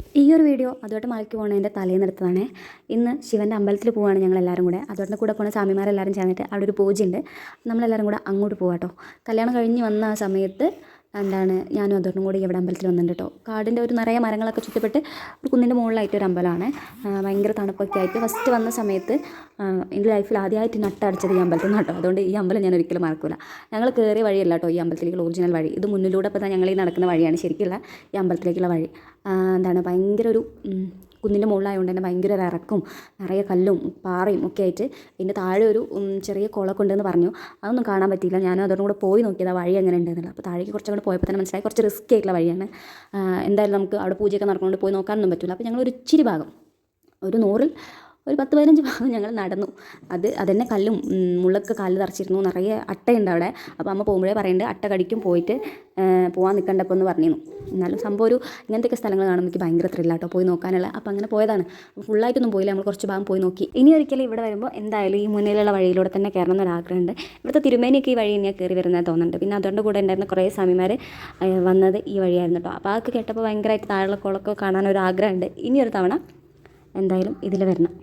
ഈ ഒരു വീഡിയോ അതുമായിട്ട് മാലിക്ക് പോകുന്നതിന്റെ തലേന്ന് എടുത്തതാണ് ഇന്ന് ശിവന്റെ അമ്പലത്തിൽ പോവുകയാണ് ഞങ്ങൾ എല്ലാവരും കൂടെ. അതുകൊണ്ട് കൂടെ പോകുന്ന സ്വാമിമാരെല്ലാവരും ചേർന്നിട്ട് അവിടെ ഒരു പൂജയുണ്ട്. നമ്മളെല്ലാവരും കൂടെ അങ്ങോട്ട് പോകാം കല്യാണം കഴിഞ്ഞ് വന്ന ആ സമയത്ത് എന്താണ് ഞാനും അതോടും കൂടി ഇവിടെ അമ്പലത്തിൽ വന്നിട്ടുണ്ട് കേട്ടോ. കാടിന്റെ ഒരു നിറയെ മരങ്ങളൊക്കെ ചുറ്റപ്പെട്ട് ഒരു കുന്നിന്റെ മുകളിലായിട്ട് ഒരു അമ്പലമാണ്. ഭയങ്കര തണുപ്പൊക്കെ ആയിട്ട്. ഫസ്റ്റ് വന്ന സമയത്ത് എന്റെ ലൈഫിൽ ആദ്യമായിട്ട് നട്ടടിച്ചത് ഈ അമ്പലത്തിൽ നിന്ന് കേട്ടോ. അതുകൊണ്ട് ഈ അമ്പലം ഞാൻ ഒരിക്കലും മറക്കില്ല ഞങ്ങൾ കയറിയ വഴിയല്ല കേട്ടോ ഈ അമ്പലത്തിലേക്കുള്ള ഒറിജിനൽ വഴി. ഇത് മുന്നിലൂടെ ഇപ്പോൾ ഞങ്ങൾ ഈ നടക്കുന്ന വഴിയാണ് ശരിക്കുള്ള ഈ അമ്പലത്തിലേക്കുള്ള വഴി. എന്താണ്? ഭയങ്കര ഒരു കുന്നിന്റെ മുകളിലായതുകൊണ്ട് തന്നെ ഭയങ്കര ഇറക്കും നിറയെ കല്ലും പാറയും ഒക്കെ ആയിട്ട് ഇതിന്റെ താഴെ ഒരു ചെറിയ കുളമൊക്കെ ഉണ്ടെന്ന് പറഞ്ഞു. അതൊന്നും കാണാൻ പറ്റിയില്ല. ഞാനും അതോടും കൂടെ പോയി നോക്കിയത് ആ വഴി എങ്ങനെ ഉണ്ടെന്നുള്ളത്. അപ്പോൾ താഴേക്ക് കുറച്ചും കൂടെ പോയപ്പോൾ തന്നെ മനസ്സിലായി കുറച്ച് റിസ്ക് ആയിട്ടുള്ള വഴിയാണ്. എന്തായാലും നമുക്ക് അവിടെ പൂജയൊക്കെ നടക്കുന്നുണ്ട്. പോയി നോക്കാനൊന്നും പറ്റില്ല അപ്പോൾ ഞങ്ങൾ ഒരു ഇച്ചിരി ഭാഗം ഒരു നൂറിൽ ഒരു പത്ത് പതിനഞ്ച് ഭാഗം ഞങ്ങൾ നടന്നു. അത് അതന്നെ കല്ലും മുള്ളൊക്കെ കാലിൽ തറച്ചിരുന്നു നിറയെ അട്ടയുണ്ട് അവിടെ. അപ്പോൾ അമ്മ പോകുമ്പോഴേ പറയുന്നുണ്ട് അട്ട കടിക്കും പോയിട്ട് പോകാൻ നിൽക്കണ്ടപ്പോൾ എന്ന് പറഞ്ഞിരുന്നു. എന്നാലും സംഭവം ഒരു ഇങ്ങനത്തെയൊക്കെ സ്ഥലങ്ങൾ കാണുമ്പോൾ എനിക്ക് ഭയങ്കര ത്രില്ലാട്ടോ പോയി നോക്കാനുള്ള. അപ്പോൾ അങ്ങനെ പോയതാണ്. ഫുള്ളായിട്ടൊന്നും പോയില്ല നമ്മൾ കുറച്ച് ഭാഗം പോയി നോക്കി. ഇനി ഒരിക്കലും ഇവിടെ വരുമ്പോൾ എന്തായാലും ഈ മുന്നിലുള്ള വഴിയിലൂടെ തന്നെ കയറണം എന്നൊരാഗ്രഹമുണ്ട് ഇവിടുത്തെ തിരുമേനിയൊക്കെ ഈ വഴി തന്നെയാണ് കയറി വരുന്നത് തോന്നുന്നുണ്ട്. പിന്നെ അതുകൊണ്ട് കൂടെ ഉണ്ടായിരുന്ന കുറേ സ്വാമിമാർ വന്നത് ഈ വഴിയായിരുന്നു കേട്ടോ. അപ്പോൾ അതൊക്കെ കേട്ടപ്പോൾ ഭയങ്കരമായിട്ട് താഴെയുള്ള കുളമൊക്കെ കാണാൻ ഒരു ആഗ്രഹമുണ്ട്. ഇനി ഒരു തവണ എന്തായാലും ഇതിൽ വരണം.